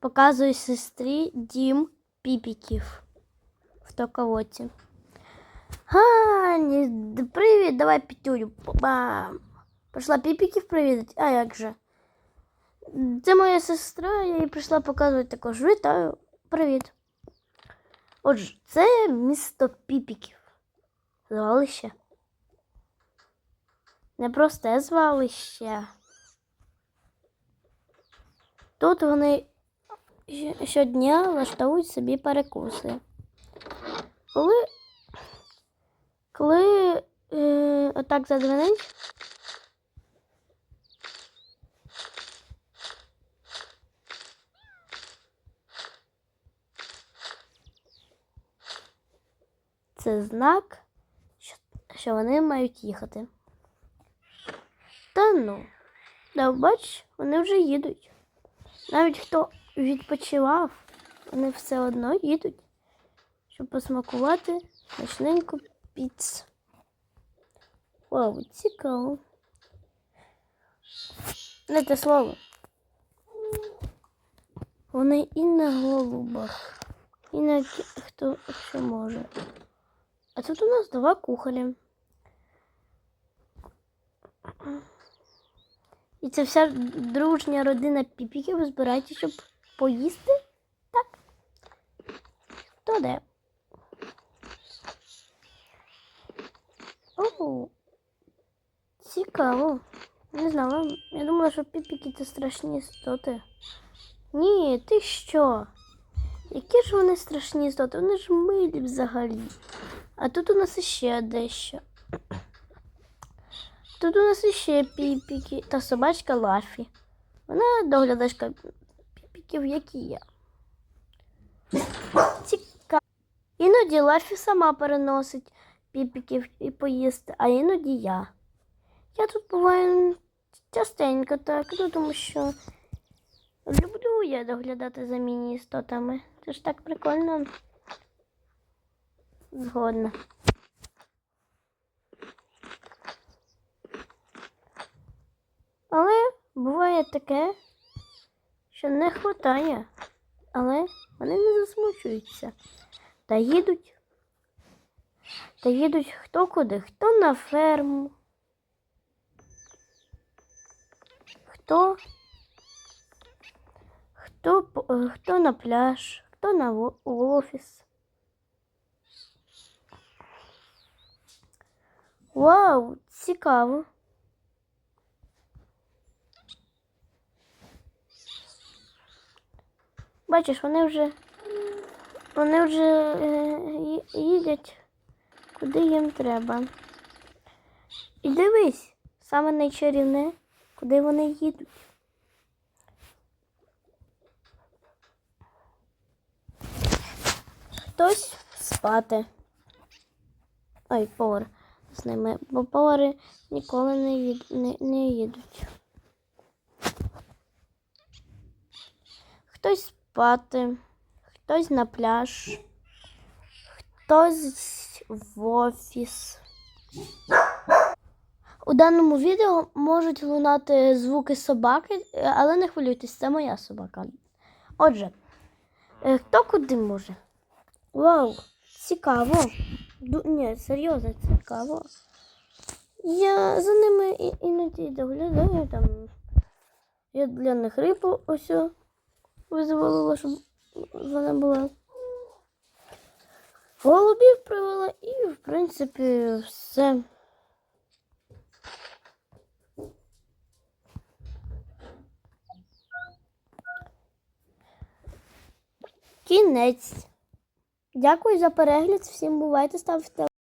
Показую сестрі дім піпіків в токовоті. Гані, д- привіт, давай пітюню. Бам. Прийшла піпіків привідати, а як же? Це моя сестра, я їй прийшла показувати також. Вітаю, привіт. Отже, це місто піпіків. Звалище. Не просте звалище. Тут вони щодня влаштовують собі перекуси. Коли, коли е, отак задзвенить, це знак, що вони мають їхати. Та ну, да, бач, вони вже їдуть. Навіть хто відпочивав, вони все одно їдуть, щоб посмакувати смачненьку піцу. Вау, цікаво. Не те слово. Вони і на голубах, і на хто що може. А тут у нас два кухаря. І це вся дружня родина піпіків збирається, щоб поїсти? Так. Хто де? О, цікаво. Не знала. Я думала, що піпіки це страшні істоти. Ні, ти що? Які ж вони страшні істоти? Вони ж милі взагалі. А тут у нас іще дещо. Тут у нас іще піпіки та собачка Лафі. Вона доглядачка піпіків, як і я. Цікаво. Іноді Лафі сама переносить піпіків і поїсти, а іноді я. Я тут буваю частенько так, ну тому що люблю я доглядати за міні-істотами. Це ж так прикольно. Згодна. Але буває таке, що не хватає, але вони не засмучуються. Та їдуть. Та їдуть хто куди, хто на ферму, хто, хто, е, хто на пляж, хто на офіс. Вау, цікаво. Бачиш, вони вже вони вже е, їдять куди їм треба. І дивись, саме найчарівне, куди вони їдуть. Хтось спати. Ой, повар з ними, бо повари ніколи не, їд, не, не їдуть. Хтось спати, хтось на пляж, хтось в офіс. У даному відео можуть лунати звуки собаки, але не хвилюйтесь, це моя собака. Отже, е, хто куди може? Вау, цікаво. Ду- Ні, серйозно цікаво. Я за ними іноді доглядаю там. Я для них рибу ось визволила, щоб вона була. Голубів привела і, в принципі, все. Кінець. Дякую за перегляд. Всім бувайте, ставте